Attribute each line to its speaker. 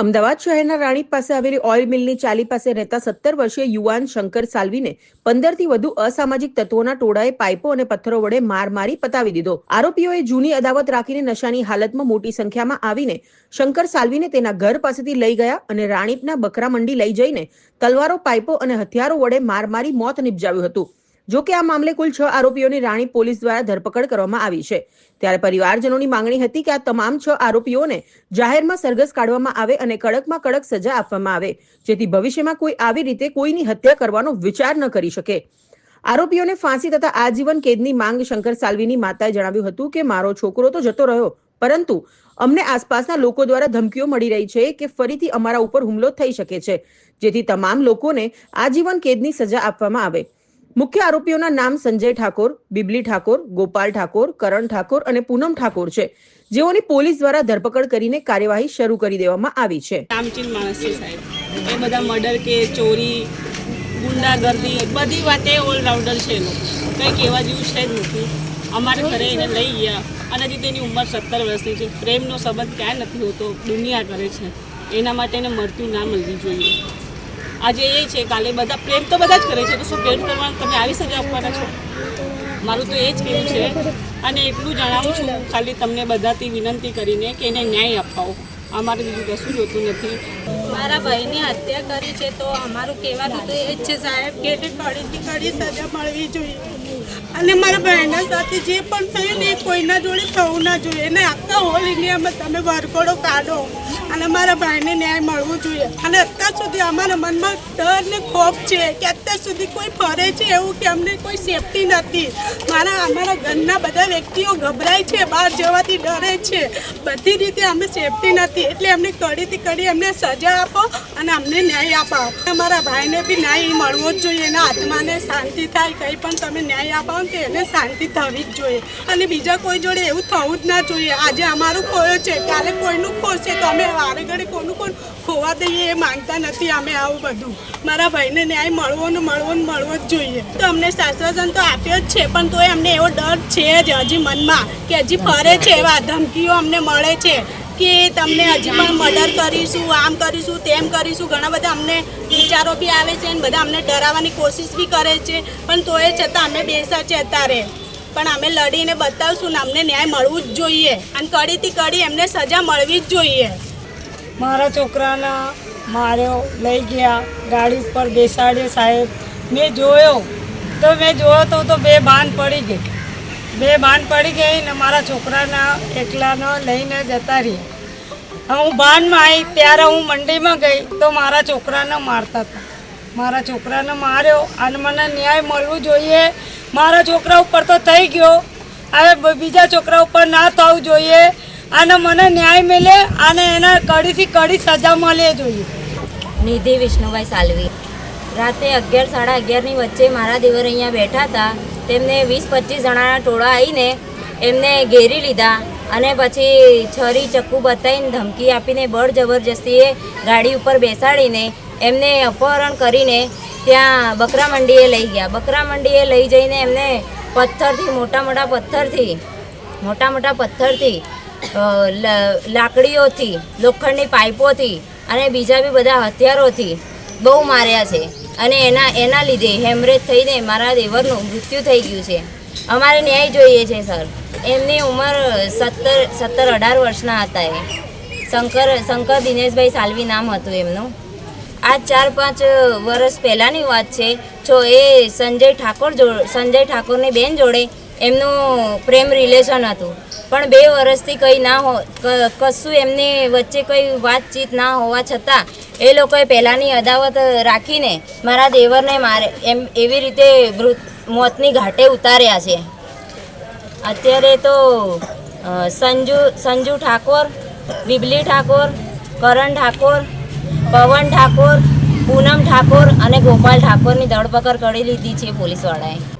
Speaker 1: અમદાવાદ શહેરના રાણીપ પાસે આવેલી ઓઇલ મિલની ચાલી પાસે રહેતા સત્તર વર્ષીય યુવાન શંકર સાલવીને પંદરથી વધુ અસામાજિક તત્વોના ટોળાએ પાઇપો અને પથ્થરો વડે માર મારી પતાવી દીધો. આરોપીઓએ જૂની અદાવત રાખીને નશાની હાલતમાં મોટી સંખ્યામાં આવીને શંકર સાલવીને તેના ઘર પાસેથી લઈ ગયા અને રાણીપના બકરા મંડી લઈ જઈને તલવારો, પાઇપો અને હથિયારો વડે માર મારી મોત નિપજાવ્યું હતું. જો કે આ મામલે કુલ છ આરોપીઓની રાણી પોલીસ દ્વારા ધરપકડ કરવામાં આવી છે. ત્યારે પરિવારજનોની માંગણી હતી કે આ તમામ છ આરોપીઓને જાહેરમાં સરઘસ કાઢવામાં આવે અને કડકમાં કડક સજા આપવામાં આવે, જેથી ભવિષ્યમાં કોઈ આવી રીતે કોઈની હત્યા કરવાનો વિચાર ન કરી શકે. આરોપીઓને ફાંસી તથા આજીવન કેદની માંગ શંકર સાલવીની માતાએ જણાવ્યું હતું કે, મારો છોકરો તો જતો રહ્યો, પરંતુ અમને આસપાસના લોકો દ્વારા ધમકીઓ મળી રહી છે કે ફરીથી અમારા ઉપર હુમલો થઈ શકે છે, જેથી તમામ લોકોને આજીવન કેદની સજા આપવામાં આવે. મુખ્ય આરોપીઓના નામ સંજય ઠાકોર, બિબલી ઠાકોર, ગોપાલ ઠાકોર, કરણ ઠાકોર અને પૂનમ ઠાકોર છે. જેઓની પોલીસ દ્વારા ધરપકડ કરીને કાર્યવાહી શરૂ કરી દેવામાં આવી છે.
Speaker 2: કામચીન માણસ સાહેબ. એ બધા મર્ડર કે ચોરી, ગુંડાગર્દી બધી વાતે ઓલરાઉન્ડર છે કંઈ કહેવા જેવું છે જ નથી. અમારે ઘરે એને લઈ ગયા અને હજી તેની ઉંમર સત્તર વર્ષની છે. પ્રેમનો સંબંધ ક્યાંય નથી હોતો. દુનિયા કરે છે. એના માટે એને મળતું ના મળવી જોઈએ. આજે એ છે, કાલે બધા પ્રેમ તો બધા જ કરે છે, તો શું પ્રેમ કરવાનું તમે આવી સજા આપવાના છો? મારું તો એ જ કહેવું છે. અને એટલું જણાવું છું, ખાલી તમને બધાથી વિનંતી કરીને કે એને ન્યાય અપાવો. અમારે બીજું કશું જોતું નથી.
Speaker 3: મારા ભાઈની હત્યા કરી છે, તો અમારું કહેવાનું તો એ જ છે સાહેબ, કે કડીથી કડી સજા મળવી જોઈએ. અને મારા ભાઈના સાથે જે પણ થયું ને એ કોઈના જોડે થવું ના જોઈએ. અને આખા હોલ ઇન્ડિયામાં તમે વરઘોડો કાઢો. અને અમારા ભાઈને ન્યાય મળવું જોઈએ. અને અત્યાર સુધી અમારા મનમાં ડર ને ખોફ છે કે અત્યાર સુધી કોઈ ફરે છે એવું કે અમને કોઈ સેફટી નથી. મારા, અમારા ઘરના બધા વ્યક્તિઓ ગભરાય છે, બહાર જવાથી ડરે છે. બધી રીતે અમે સેફટી નથી. એટલે અમને કડીથી કડી અમને સજા આપો અને અમને ન્યાય આપો. અમારા ભાઈને બી ન્યાય મળવો જ જોઈએ. એના આત્માને શાંતિ થાય, કંઈ પણ તમે ન્યાય ને તો એને શાંતિ થવી જ જોઈએ. અને બીજા કોઈ જોડે એવું થવું જ ના જોઈએ. આજે અમારું ખોયો છે. કાલે કોઈનું ખોશે તો અમે વારે ઘડી કોનું કોણ ખોવા દઈએ એ માંગતા નથી અમે આવું બધું. મારા ભાઈને ન્યાય મળવો ને મળવો ને મળવો જ જોઈએ. તો અમને શાશ્વતન તો આપ્યો જ છે, પણ તોય અમને એવો ડર છે જ હજી મનમાં કે હજી ફરે છે એવા ધમકીઓ અમને મળે છે કે તમને હજી પણ મર્ડર કરીશું, આમ કરીશું, તેમ કરીશું. ઘણા બધા અમને વિચારો બી આવે છે અને બધા અમને ડરાવવાની કોશિશ બી કરે છે, પણ તોય છતાં અમે બેસા છે અત્યારે. પણ અમે લડીને બતાવશું ને અમને ન્યાય મળવું જ જોઈએ. અને કડીથી કડી એમને સજા મળવી જ જોઈએ.
Speaker 4: મારા છોકરાના માર્યો લઈ ગયા, ગાડી ઉપર બેસાડ્યો સાહેબ. મેં જોયો. તો મેં જોયો તો તો બે બાન પડી ગઈ. બે બાન પડી ગઈ ને મારા છોકરાના એકલાનો લઈને જતા રહ્યા. હું બાનમાં આવી ત્યારે હું મંડીમાં ગઈ તો મારા છોકરાને મારતા હતા. મારા છોકરાને માર્યો. અને મને ન્યાય મળવું જોઈએ. મારા છોકરા ઉપર તો થઈ ગયો. હવે બીજા છોકરા ઉપર ના થવું જોઈએ. અને મને ન્યાય મળે અને એના કડીથી કડી સજા મળે જોઈએ.
Speaker 5: નિધિ વિષ્ણુભાઈ સાલવી. રાતે અગિયાર સાડા અગિયારની વચ્ચે મારા દેવર અહીંયા બેઠા હતા. તેમને વીસ પચીસ જણાના ટોળા આવીને એમને ઘેરી લીધા અને પછી છરી ચક્કુ બતાવીને ધમકી આપીને બળ જબરજસ્તીએ ગાડી ઉપર બેસાડીને એમને અપહરણ કરીને ત્યાં બકરા મંડીએ લઈ ગયા. બકરા મંડીએ લઈ જઈને એમને પથ્થરથી, મોટા મોટા પથ્થરથી, મોટા મોટા પથ્થરથી લાકડીઓથી, લોખંડની પાઇપોથી અને બીજા બી બધા હથિયારોથી બહુ માર્યા છે. અને એના એના લીધે હેમરેજ થઈને મારા દેવરનું મૃત્યુ થઈ ગયું છે. અમારે ન્યાય જોઈએ છે, સર. એમની ઉંમર સત્તર સત્તર અઢાર વર્ષના હતા એ. શંકર શંકર દિનેશભાઈ સાલવી નામ હતું એમનું. આ ચાર, પાંચ વર્ષ પહેલાંની વાત છે. જો એ સંજય ઠાકોર સંજય ઠાકોરની બેન જોડે એમનું પ્રેમ રિલેશન હતું. પણ બે વર્ષથી કંઈ ના હો કશું એમની વચ્ચે કંઈ વાતચીત ના હોવા છતાં, એ લોકોએ પહેલાંની અદાવત રાખીને મારા દેવરને મારે, એમ, એવી રીતે મૃત, મોતની ઘાટે ઉતાર્યા છે. અત્યારે તો સંજુ સંજુ ઠાકોર, વિબલી ઠાકોર, કરણ ઠાકોર, પવન ઠાકોર, પૂનમ ઠાકોર અને ગોપાલ ઠાકોરની ધરપકડ કરી લીધી છે પોલીસવાળાએ.